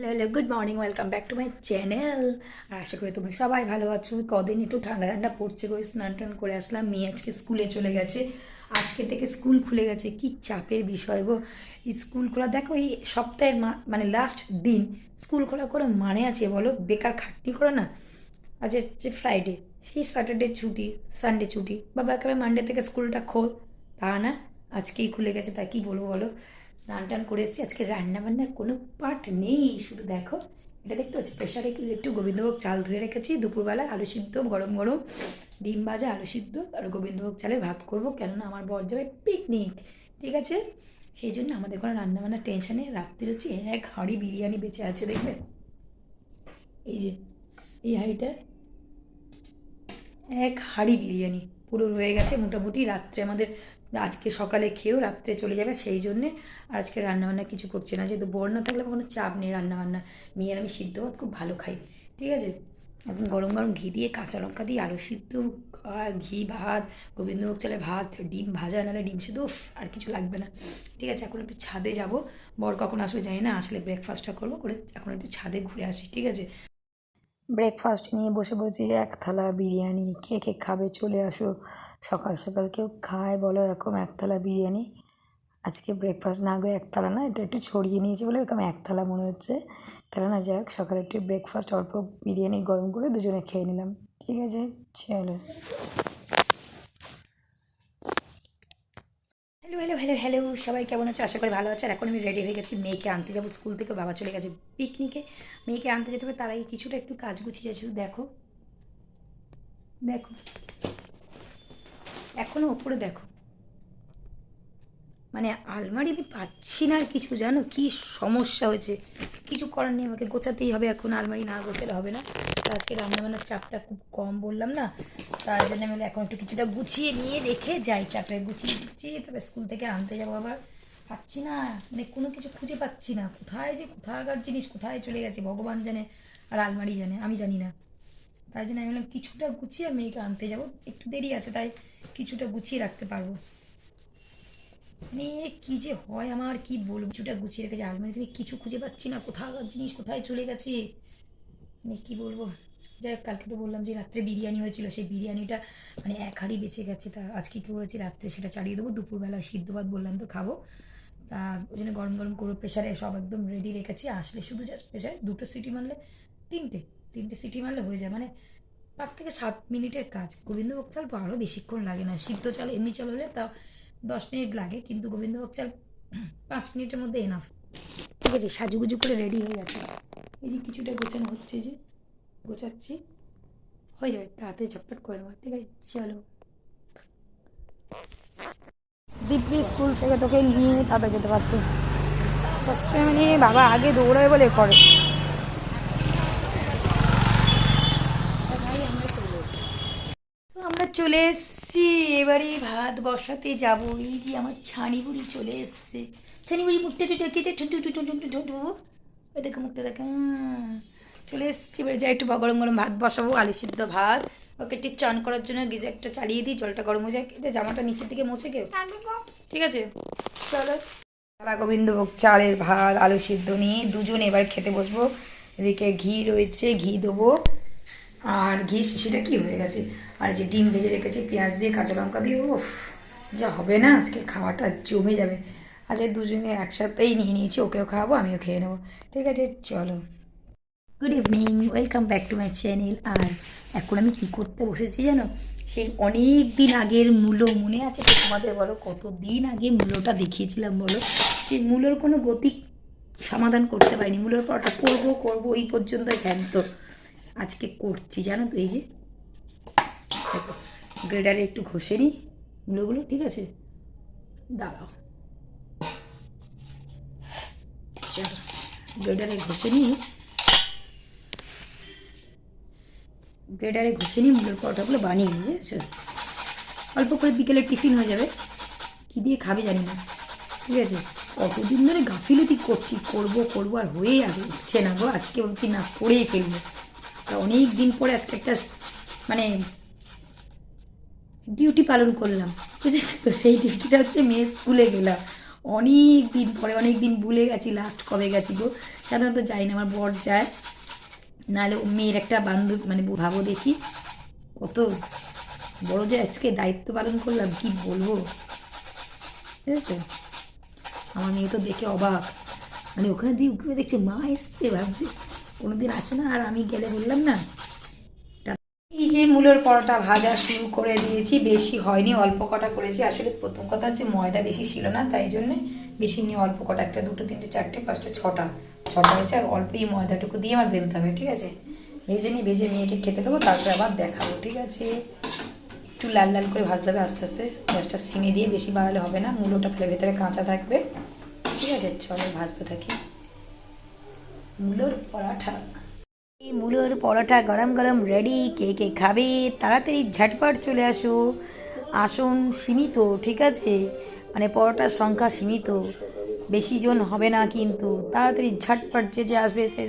Hello hello good morning welcome back to my channel আর আশা করি তোমরা সবাই ভালো আছো। কদিন একটু ঠান্ডা ঠান্ডা পড়ছে করে স্নান টান করে আসলাম। মেয়ে আজকে স্কুলে চলে গেছে। আজকে থেকে স্কুল খুলে গেছে। কি চাপের বিষয় গো। স্কুল খোলা, দেখো এই সপ্তাহের মানে লাস্ট দিন স্কুল খোলা করে মানে আছে বলো? বেকার খাটনি করে না? আজ হচ্ছে ফ্রাইডে সেই স্যাটারডে ছুটি সানডে ছুটি। বাবা একেবারে মানডে থেকে স্কুলটা খোল। তা না, আজকেই খুলে গেছে। তা কি বলব বলো? স্নান টান করে এসেছি। আজকে রান্নাবান্নার কোনো পার্ট নেই। শুধু দেখো, এটা দেখতে পাচ্ছি প্রেশারে একটু একটু গোবিন্দভোগ চাল ধুয়ে রেখেছি। দুপুরবেলা আলু সিদ্ধ, গরম গরম। ডিম ভাজা, আলু সিদ্ধ আর গোবিন্দভোগ চালের ভাত করব। কেননা আমার বর যাবে পিকনিক ঠিক আছে? সেই জন্য আমাদের কোনো রান্না বান্নার টেনশনে রাত্রির হচ্ছে এক হাঁড়ি বিরিয়ানি বেঁচে আছে, দেখবে? এই যে, এই হাঁড়িটা, এক হাঁড়ি বিরিয়ানি। পুরো রয়ে গেছে মোটামুটি। রাত্রে আমাদের আজকে সকালে খেয়েও রাত্রে চলে যাবে সেই জন্যে। আর আজকে রান্নাবান্না কিছু করছে না। যেহেতু বর না থাকলে কোনো চাপ নেই রান্নাবান্না। মেয়ের আমি সিদ্ধ ভাত খুব ভালো খাই। ঠিক আছে? এখন গরম গরম ঘি দিয়ে কাঁচা লঙ্কা দিয়ে আলু সিদ্ধ ঘি, ভাত, গোবিন্দভোগ চালে ভাত, ডিম ভাজা, নাহলে ডিম সিদ্ধ আর কিছু লাগবে না। ঠিক আছে? এখন একটু ছাদে যাব। বর কখন আসবে জানি না। আসলে ব্রেকফাস্টটা করব। করে এখন একটু ছাদে ঘুরে আসি। ঠিক আছে? ব্রেকফাস্ট নিয়ে বসে বসে এক থালা বিরিয়ানি কে কে খাবে চলে আসো। সকাল সকাল কেউ খায় বলো এরকম এক থালা বিরিয়ানি। আজকে ব্রেকফাস্ট না গিয়ে এক থালা না, এটা একটু ছড়িয়ে নিয়েছে বলে এরকম এক থালা মনে হচ্ছে। তাহলে না যাক, সকালে একটু ব্রেকফাস্ট অল্প বিরিয়ানি গরম করে দুজনে খেয়ে নিলাম। ঠিক আছে, চলো। হ্যালো হ্যালো হ্যালো, সবাই কেমন আছে? আশা করি ভালো আছে। আর এখন আমি রেডি হয়ে গেছি মেয়েকে আনতে। যাব স্কুল থেকে, বাবা চলে গেছে পিকনিকে মেয়েকে আনতে যেতে হবে, তার আগে কিছুটা একটু কাজ গুছিয়ে যাচ্ছি। দেখো। দেখো। এখনও ওপরে দেখো। মানে আলমারি আমি পাচ্ছি না আর কিছু, জানো? কি সমস্যা হয়েছে? কিছু করার নেই, আমাকে গোছাতেই হবে এখন, আলমারি না গোছালে হবে না। তো আজকে রান্নাবান্নার চাপটা খুব কম বললাম না? তার জন্য আমি এখন একটু কিছুটা গুছিয়ে নিয়ে রেখে যাই চাপে গুছিয়ে গুছিয়ে তবে স্কুল থেকে আনতে যাব আবার। পাচ্ছি না মানে কোনো কিছু খুঁজে পাচ্ছি না। কোথায় যে কোথাকার জিনিস, কোথায় চলে গেছে, ভগবান জানে আর আলমারি জানে, আমি জানি না। তাই জন্য আমি বললাম, কিছুটা গুছিয়ে আর মেয়েকে আনতে যাব। একটু দেরি আছে, তাই কিছুটা গুছিয়ে রাখতে পারব। মানে কি যে হয় আমার, কি বলব? কিছুটা গুছিয়ে রেখেছে আলমারি থেকে কিছু খুঁজে পাচ্ছি না। কোথাকার জিনিস, কোথায় চলে গেছে? মানে কি বলব? যাই হোক, কালকে তো বললাম যে রাত্রে বিরিয়ানি হয়েছিল, সেই বিরিয়ানিটা মানে এক হাঁড়ি বেঁচে গেছে। তা আজকে কী করেছি রাত্রে সেটা চালিয়ে দেবো, দুপুরবেলা সিদ্ধ ভাত বললাম তো খাব। তা ওই জন্য গরম গরম করে প্রেশারে সব একদম রেডি রেখেছি। আসলে শুধু জাস্ট প্রেশারে দুটো সিটি মারলে তিনটে তিনটে সিটি মারলে হয়ে যায়। মানে পাঁচ থেকে সাত মিনিটের কাজ। গোবিন্দভোগ চাল তো আরও বেশিক্ষণ লাগে না। সিদ্ধ চাল এমনি চাল হলে তাও দশ মিনিট লাগে কিন্তু গোবিন্দভোগ চাল পাঁচ মিনিটের মধ্যে এনাফ ঠিক আছে সাজুগুজু করে রেডি হয়ে গেছে। এই যে কিছুটা গোছানো হচ্ছে যে গোছাচ্ছি। হয়ে যাবে তাড়াতাড়ি ঝটপট করে নেব ঠিক আছে? চলো। দিব্যি স্কুল থেকে তোকে নিয়ে তারপরে যেতে পারতো। সবসময় মানে বাবা আগে দৌড়ায় বলে করে তো আমরা চলে এসছি, এবারে ভাত বসাতে যাব। এই যে আমার ছানি বুড়ি চলে এসছে। ছানি বুড়ি মুখটা একটু ডেকে ঠুন্টু টুটু টুন্টু ঠুন্টু ওই দেখো মুখটা, দেখো চলে এসছি, এবারে যাই একটু গরম গরম ভাত বসাবো, আলু সিদ্ধ ভাত। ওকে একটু চান করার জন্য গিজারটা চালিয়ে দিই, জলটা গরম হয়ে যায়। এটা জামাটা নিচের দিকে মুছে কেউ ঠিক আছে? চলো। সারা গোবিন্দভোগ চালের ভাত, আলু সিদ্ধ নিয়ে দুজন এবার খেতে বসবো। এদিকে ঘি রয়েছে, ঘি দেবো। আর ঘি শিশিটা কি হয়ে গেছে? আর যে ডিম ভেজে রেখেছি, পেঁয়াজ দিয়ে কাঁচা লঙ্কা দিয়ে ও যা হবে না, আজকে খাওয়াটা জমে যাবে। আজকে দুজনে একসাথেই নিয়ে নিয়েছি, ওকেও খাওয়াবো, আমিও খেয়ে নেব। ঠিক আছে, চলো। Good evening welcome back to my channel আর এখন আমি কী করতে বসেছি জানো? সেই অনেক দিন আগের মূল্য মনে আছে তো তোমাদের বলো? কত দিন আগে মূল্যটা দেখিয়েছিলাম বলো? সেই মূল্যর কোনো গতি সমাধান করতে পারিনি। মূল্যর পরটা করব করব, এই পর্যন্ত জ্ঞান তো আজকে করছি, জানো তো এই যে। দেখো, গ্রেডারে একটু ঘষে নিই মূলোগুলো ঠিক আছে? দাঁড়াও। গ্রেডারে ঘষে নিই। গ্রেডারে ঘষে নিই মূলের পরোটাগুলো বানিয়ে নিই, বুঝেছ? অল্প করে বিকেলে টিফিন হয়ে যাবে। কী দিয়ে খাবে জানি না, ঠিক আছে? কতদিন ধরে গাফিলতি করছি, করব করব আর হয়েই আগে উঠছে না গো, আজকে বলছি না, করেই ফেলব। তা অনেক দিন পরে আজকে একটা মানে ডিউটি পালন করলাম। বুঝেছ তো? সেই ডিউটিটা হচ্ছে মেয়ে স্কুলে গেলাম। অনেক দিন পরে, অনেক দিন ভুলে গেছি লাস্ট কবে গেছি গো? সাধারণত যাই না আমার বর যায়। নাহলে মেয়ের একটা বান্ধব মানে ভাবো দেখি। কত বড় যে আজকে দায়িত্ব পালন করলাম, কি বলব? ঠিক আমার মেয়ে তো দেখে অবাক। মানে ওখানে দিয়ে দেখছে, মা এসছে, ভাবছে। কোনোদিন আসে না, আর আমি গেলে বললাম না। এই যে মূলোর পরোটা ভাজা শুরু করে দিয়েছি, বেশি হয়নি, অল্প কটা করেছি। আসলে প্রথম কথা হচ্ছে ময়দা বেশি ছিল না, তাই জন্যে বেশি নিয়ে অল্প কটা, একটা দুটো, তিনটে, চারটে, পাঁচটা, ছটা ছটা হয়েছে, আর অল্প এই ময়দাটুকু দিয়ে আমার বেলতে হবে, ঠিক আছে? ভেজে নিই ভেজে মেয়েকে খেতে দেবো, তারপরে আবার দেখাবো, ঠিক আছে? একটু লাল লাল করে ভাজতে হবে, আস্তে আস্তে। গ্যাসটা সিমে দিয়ে বেশি বাড়ালে হবে না মূলোটা তাহলে ভেতরে কাঁচা থাকবে, ঠিক আছে? চলো ভাজতে থাকি। মূলোর পরাঠা এই মূলোর পরোটা গরম গরম রেডি কে কে খাবে তাড়াতাড়ি ঝটপট চলে আসো। আসন, সীমিত, ঠিক আছে? মানে পরোটার সংখ্যা সীমিত। বেশি জন হবে না কিন্তু। তাড়াতাড়ি ঝটপট যে যে আসবে সে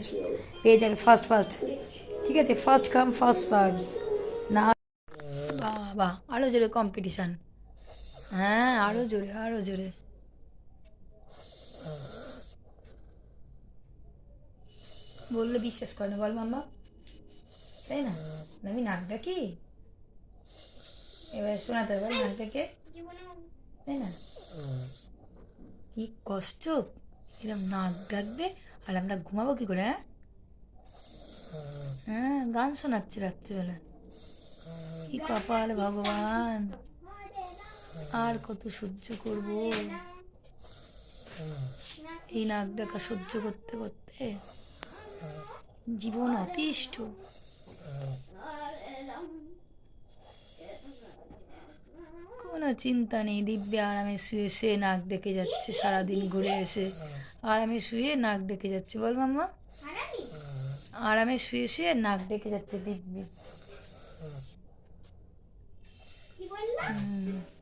পেয়ে যাবে ফার্স্ট ফার্স্ট ঠিক আছে? ফার্স্ট কাম ফার্স্ট সার্ভস না বাহ আরও জোরে কম্পিটিশান হ্যাঁ আরও জোরে আরও জোরে। বললে বিশ্বাস করে না, বল মাম্মা। তাই না? আমি নাক ডাকি এবার শোনাতে হবে নাক ডেকে তাই না? কি কষ্ট? এরকম নাক ডাকবে, আর আমরা ঘুমাবো কি করে হ্যাঁ? হ্যাঁ গান শোনাচ্ছে রাত্রিবেলা। কি কপাল ভগবান! আর কত সহ্য করব? এই নাক ডাকা সহ্য করতে করতে। জীবন অতিষ্ঠ। কোনো চিন্তা নেই দিব্যে আরামে শুয়ে শুয়ে নাক ডেকে যাচ্ছে সারাদিন ঘুরে এসে। আরামে শুয়ে নাক ডেকে যাচ্ছে বল মাম্মা। আরামে শুয়ে শুয়ে নাক ডেকে যাচ্ছে দিব্যে। হুম।